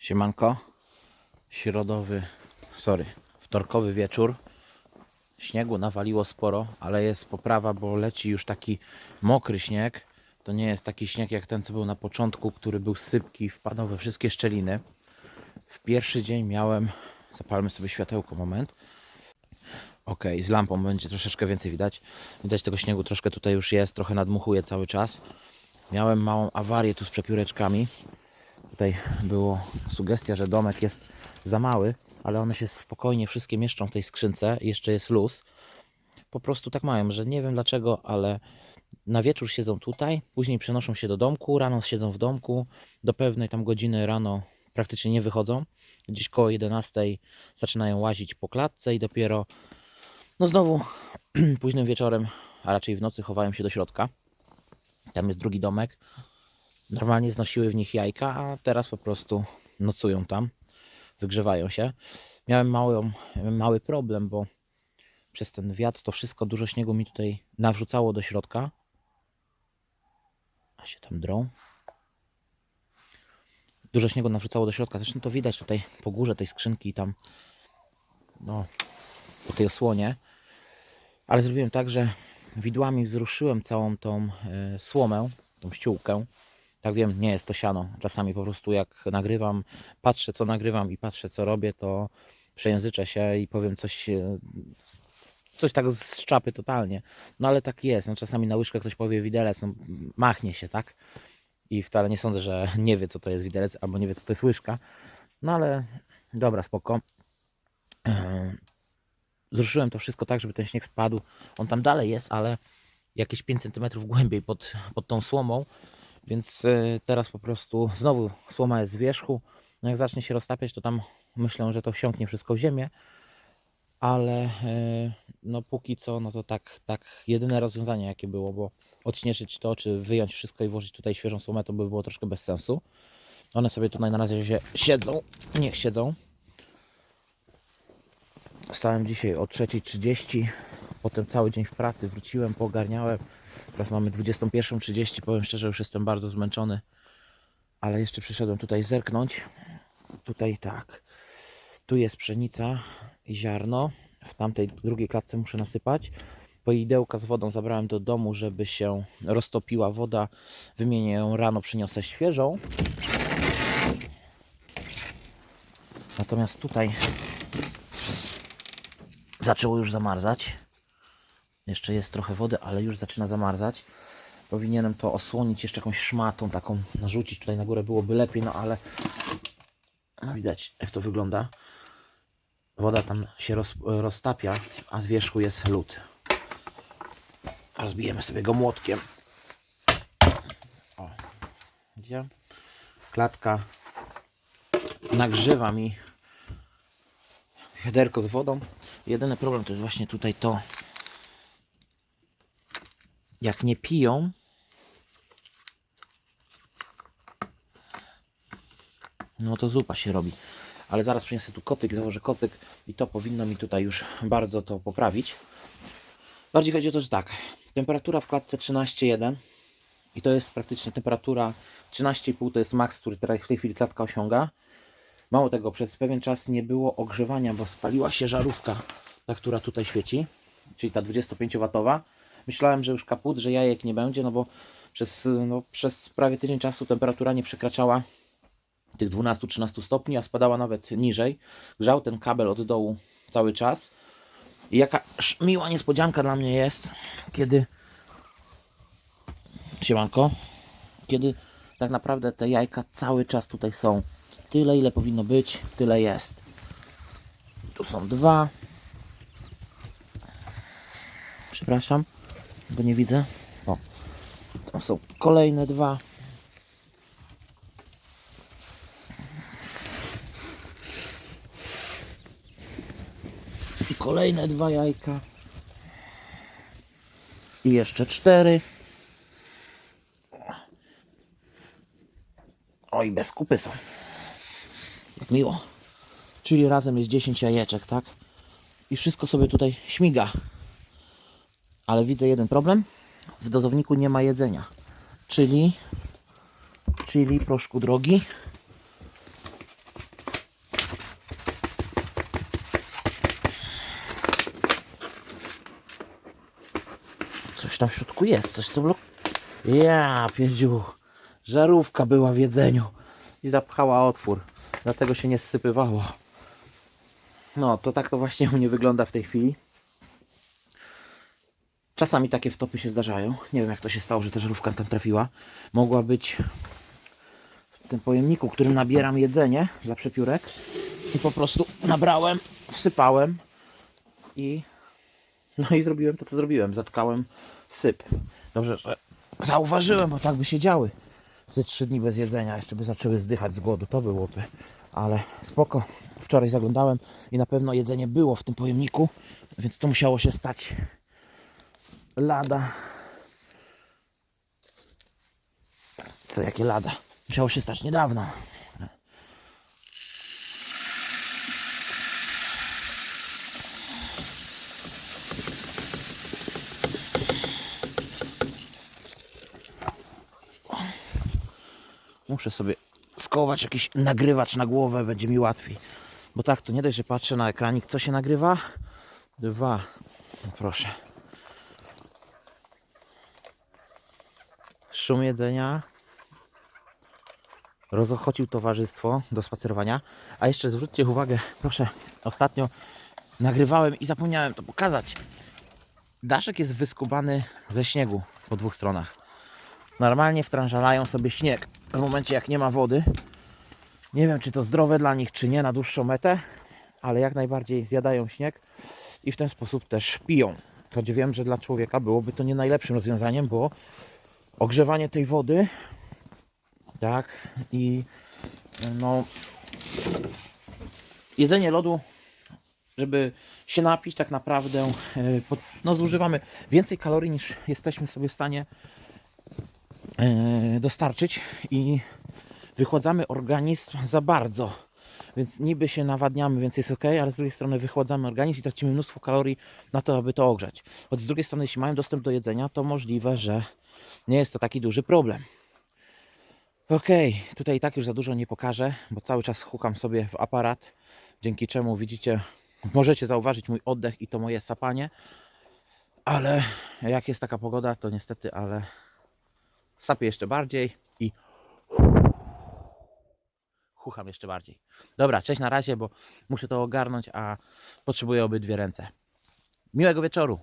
Siemanko. Środowy, sorry, wtorkowy wieczór. Śniegu nawaliło sporo, ale jest poprawa, bo leci już taki mokry śnieg. To nie jest taki śnieg jak ten, co był na początku, który był sypki, wpadał we wszystkie szczeliny. W pierwszy dzień miałem, zapalmy sobie światełko, moment. Ok, z lampą będzie troszeczkę więcej widać. Widać tego śniegu troszkę tutaj już jest, trochę nadmuchuje cały czas. Miałem małą awarię tu z przepióreczkami. Tutaj było sugestia, że domek jest za mały, ale one się spokojnie wszystkie mieszczą w tej skrzynce. Jeszcze jest luz. Po prostu tak mają, że nie wiem dlaczego, ale na wieczór siedzą tutaj, później przenoszą się do domku, rano siedzą w domku, do pewnej tam godziny rano praktycznie nie wychodzą. Gdzieś koło 11 zaczynają łazić po klatce i dopiero no znowu późnym wieczorem, a raczej w nocy chowają się do środka. Tam jest drugi domek. Normalnie znosiły w nich jajka, a teraz po prostu nocują tam, wygrzewają się. Miałem mały, mały problem, bo przez ten wiatr to wszystko, dużo śniegu mi tutaj nawrzucało do środka. A się tam drą. Dużo śniegu nawrzucało do środka. Zresztą to widać tutaj po górze tej skrzynki tam no, po tej osłonie. Ale zrobiłem tak, że widłami wzruszyłem całą tą e, słomę, tą ściółkę. Tak wiem, nie jest to siano. Czasami po prostu jak nagrywam, patrzę co nagrywam i patrzę co robię, to przejęzyczę się i powiem coś, e, coś tak z szczapy totalnie. No ale tak jest. No, czasami na łyżkę ktoś powie widelec, no, machnie się, tak? I wcale nie sądzę, że nie wie co to jest widelec albo nie wie co to jest łyżka. No ale dobra, spoko. E, Zruszyłem to wszystko tak, żeby ten śnieg spadł. On tam dalej jest, ale jakieś 5 cm głębiej pod, pod tą słomą. Więc e, teraz po prostu znowu słoma jest z wierzchu. No jak zacznie się roztapiać, to tam myślę, że to wsiąknie wszystko w ziemię. Ale e, no póki co, no to tak, tak jedyne rozwiązanie jakie było, bo odśnieżyć to, czy wyjąć wszystko i włożyć tutaj świeżą słomę, to by było troszkę bez sensu. One sobie tutaj na razie się siedzą, niech siedzą. Stałem dzisiaj o 3.30, potem cały dzień w pracy, wróciłem, poogarniałem. Teraz mamy 21.30, powiem szczerze, już jestem bardzo zmęczony, ale jeszcze przyszedłem tutaj zerknąć. Tutaj tak, tu jest pszenica i ziarno, w tamtej drugiej klatce muszę nasypać. Poidełka z wodą zabrałem do domu, żeby się roztopiła woda. Wymienię ją rano, przyniosę świeżą. Natomiast tutaj zaczęło już zamarzać. Jeszcze jest trochę wody, ale już zaczyna zamarzać. Powinienem to osłonić jeszcze jakąś szmatą taką, narzucić tutaj na górę byłoby lepiej, no ale widać jak to wygląda. Woda tam się roz, roztapia, a z wierzchu jest lód. Rozbijemy sobie go młotkiem. O, widzicie? Klatka nagrzewa mi wiaderko z wodą. Jedyny problem to jest właśnie tutaj to, jak nie piją, no to zupa się robi. Ale zaraz przyniosę tu kocyk, założę kocyk i to powinno mi tutaj już bardzo to poprawić. Bardziej chodzi o to, że tak, temperatura w klatce 13,1 i to jest praktycznie temperatura 13,5 to jest maks, który teraz w tej chwili klatka osiąga. Mało tego, przez pewien czas nie było ogrzewania, bo spaliła się żarówka, ta, która tutaj świeci, czyli ta 25W. Myślałem, że już kaput, że jajek nie będzie, no bo przez, no, przez prawie tydzień czasu temperatura nie przekraczała tych 12-13 stopni, a spadała nawet niżej. Grzał ten kabel od dołu cały czas. I jaka miła niespodzianka dla mnie jest, kiedy siemanko, kiedy tak naprawdę te jajka cały czas tutaj są. Tyle ile powinno być, tyle jest. Tu są dwa. Przepraszam, bo nie widzę. O, tam są kolejne dwa. I kolejne dwa jajka. I jeszcze cztery. Oj, bez kupy są. Jak miło. Czyli razem jest 10 jajeczek, tak? I wszystko sobie tutaj śmiga. Ale widzę jeden problem. W dozowniku nie ma jedzenia. Czyli, czyli proszku drogi. Coś tam w środku jest, coś co blok... Ja pierdziu, żarówka była w jedzeniu i zapchała otwór, dlatego się nie sypywało. No, to tak to właśnie u mnie wygląda w tej chwili. Czasami takie wtopy się zdarzają. Nie wiem jak to się stało, że ta żarówka tam trafiła. Mogła być w tym pojemniku, którym nabieram jedzenie dla przepiórek. I po prostu nabrałem, wsypałem i no i zrobiłem to co zrobiłem. Zatkałem syp. Dobrze, że zauważyłem, bo tak by się działy. Ze trzy dni bez jedzenia, jeszcze by zaczęły zdychać z głodu, to byłoby. Ale spoko. Wczoraj zaglądałem i na pewno jedzenie było w tym pojemniku, więc to musiało się stać lada. Co, jakie lada? Musiało się stać niedawno. Muszę sobie skołować jakiś nagrywacz na głowę, będzie mi łatwiej. Bo tak, to nie dość, że patrzę na ekranik, co się nagrywa. Dwa. No proszę. Szum jedzenia. Rozochocił towarzystwo do spacerowania. A jeszcze zwróćcie uwagę, proszę, ostatnio nagrywałem i zapomniałem to pokazać. Daszek jest wyskubany ze śniegu po dwóch stronach. Normalnie wtrążalają sobie śnieg w momencie jak nie ma wody. Nie wiem czy to zdrowe dla nich czy nie na dłuższą metę, ale jak najbardziej zjadają śnieg i w ten sposób też piją. Choć wiem, że dla człowieka byłoby to nie najlepszym rozwiązaniem, bo ogrzewanie tej wody tak i no jedzenie lodu żeby się napić tak naprawdę e, no zużywamy więcej kalorii niż jesteśmy sobie w stanie e, dostarczyć i wychładzamy organizm za bardzo. Więc niby się nawadniamy, więc jest ok, ale z drugiej strony wychładzamy organizm i tracimy mnóstwo kalorii na to, aby to ogrzać. Choć z drugiej strony, jeśli mają dostęp do jedzenia, to możliwe, że nie jest to taki duży problem. Ok, tutaj i tak już za dużo nie pokażę, bo cały czas hukam sobie w aparat, dzięki czemu widzicie, możecie zauważyć mój oddech i to moje sapanie. Ale jak jest taka pogoda, to niestety, ale sapię jeszcze bardziej i chucham jeszcze bardziej. Dobra, cześć na razie, bo muszę to ogarnąć, a potrzebuję obydwie ręce. Miłego wieczoru.